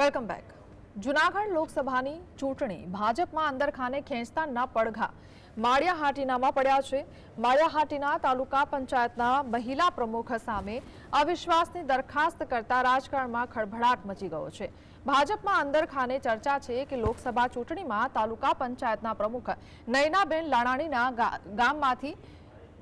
Welcome back. Junagadh લોકસભાની ચૂંટણી ભાજપમાં અંદરખાને ખેંચતાના પડઘા. માળિયા હાટીનામાં પડ્યા છે. માળિયા હાટીના તાલુકા પંચાયતના મહિલા પ્રમુખ સામે અવિશ્વાસની દરખાસ્ત કરતા રાજકારણમાં ખળભળાટ મચી ગયો છે. ભાજપમાં અંદરખાને ચર્ચા છે કે લોકસભા ચૂંટણીમાં તાલુકા પંચાયતના પ્રમુખ નયનાબેન લાણાણીના ગામમાંથી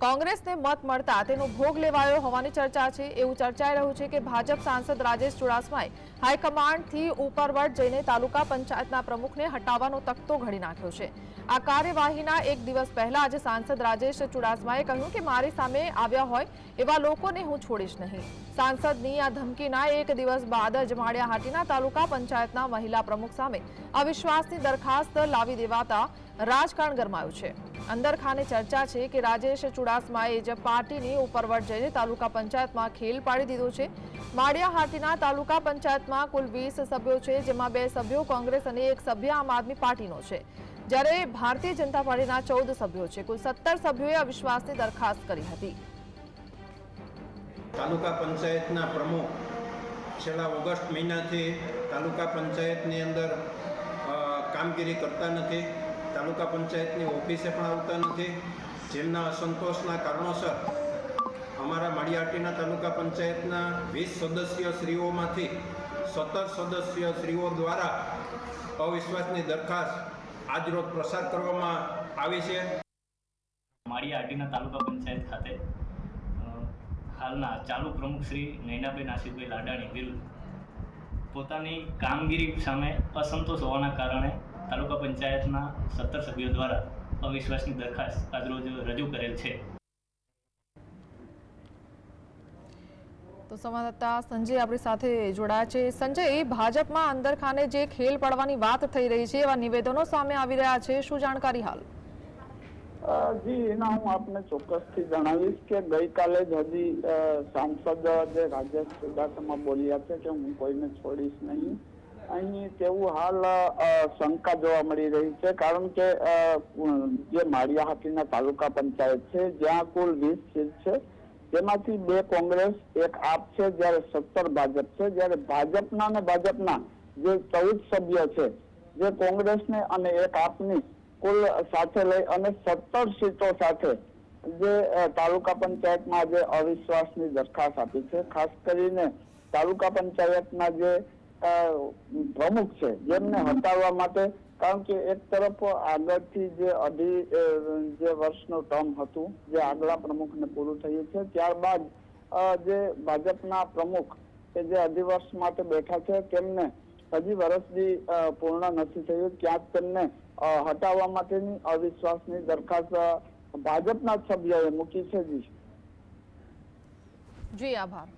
કોંગ્રેસને મત મળતા તેનો ભોગ લેવાયો હોવાની ચર્ચા છે. એવું ચર્ચાઈ રહ્યું છે કે ભાજપ સાંસદ રાજેશ ચુડાસમાએ હાઈકમાન્ડથી ઉપરવટ જઈને તાલુકા પંચાયતના પ્રમુખને હટાવવાનો તખતો ઘડી નાખ્યો છે. આ કાર્યવાહીના એક દિવસ પહેલા આજે સાંસદ રાજેશ ચુડાસમાએ કહ્યું કે મારી સામે આવ્યા હોય એવા લોકોને હું છોડીશ નહીં. સાંસદની આ ધમકીના એક દિવસ બાદ જ માળિયાહાટીના તાલુકા પંચાયતના મહિલા પ્રમુખ સામે અવિશ્વાસની દરખાસ્ત લાવી દેવાતા રાજકારણ ગરમાયું છે. અંદરખાને ચર્ચા છે કે રાજેશ ચુડાસમાએ જ પાર્ટીની ઉપરવટ જઈને તાલુકા પંચાયતમાં ખેલ પાડી દીધો છે. માળિયાહાટીના તાલુકા પંચાયતમાં કુલ વીસ સભ્યો છે, જેમાં બે સભ્યો કોંગ્રેસ અને એક સભ્ય આમ આદમી પાર્ટીનો છે. જ્યારે ભારતીય જનતા પાર્ટીના ચૌદ સભ્યો છે, કુલ સત્તર સભ્યોએ અવિશ્વાસની દરખાસ્ત કરી હતી. તાલુકા પંચાયતના પ્રમુખ છેલ્લા ઓગસ્ટ મહિનાથી તાલુકા પંચાયતની અંદર કામગીરી કરતા નથી. તાલુકા પંચાયતની ઓફિસે પણ આવતા નથી. જેમના અસંતોષના કારણોસર અમારા માળિયાટીના તાલુકા પંચાયતના વીસ સદસ્ય શ્રીઓમાંથી સત્તર સદસ્ય શ્રીઓ દ્વારા અવિશ્વાસની દરખાસ્ત આજરોજ પ્રસાર કરવામાં આવી છે. માળી આટીના તાલુકા પંચાયત ખાતે હાલના ચાલુ પ્રમુખ શ્રી નૈનાબેન આશિષભાઈ લાડાણી વિરુદ્ધ પોતાની કામગીરી સામે અસંતોષ હોવાના કારણે તાલુકા પંચાયતના સત્તર સભ્યો દ્વારા અવિશ્વાસની દરખાસ્ત આજરોજ રજૂ કરેલ છે. તો સંવાદદાતા સંજય આપણી સાથે જોડાયા છે. સંજય ભાજપમાં અંદરખાને જે ખેલ પડવાની વાત થઈ રહી છે એવા નિવેદનો સામે આવી રહ્યા છે. શું જાણકારી હાલ? જી એના હું આપને ચોક્કસથી જણાવીશ કે ગઈકાલે જ હજી સાંસદ જે રાજેશ ચુડાસમા બોલ્યા છે કે હું કોઈને છોડીશ નહીં. અહીં તેવું હાલ શંકા જોવા મળી રહી છે. કારણ કે જે જે માળિયાહાટીના તાલુકા પંચાયત છે, જ્યાં કુલ વીસ સીટ છે. તેમાંથી બે કોંગ્રેસ, એક આપ છે, જ્યારે સત્તર ભાજપ છે. જ્યારે ભાજપના અને ભાજપના જે ચૌદ સભ્ય છે, જે કોંગ્રેસને અને એક આપની કુલ સાથે લઈ અને સત્તર સીટો સાથે જે તાલુકા પંચાયતમાં જે અવિશ્વાસની દરખાસ્ત આપી છે. ખાસ કરીને તાલુકા પંચાયતના જે પ્રમુખ છે, જેમને હટાવવા માટે, કારણ કે એક તરફ આગળથી જે અઢી જે વર્ષનું ટર્મ હતું, જે આગલા પ્રમુખને પૂરું થયું છે, ત્યારબાદ જે ભાજપના પ્રમુખ કે જે અઢી વર્ષ માટે બેઠા છે, તેમને હજી વર્ષથી પૂર્ણ નથી થયું, ક્યાંક તેમને હટાવવા માટેની અવિશ્વાસની દરખાસ્ત ભાજપના સભ્યોએ મૂકી છે જી. જી, આભાર.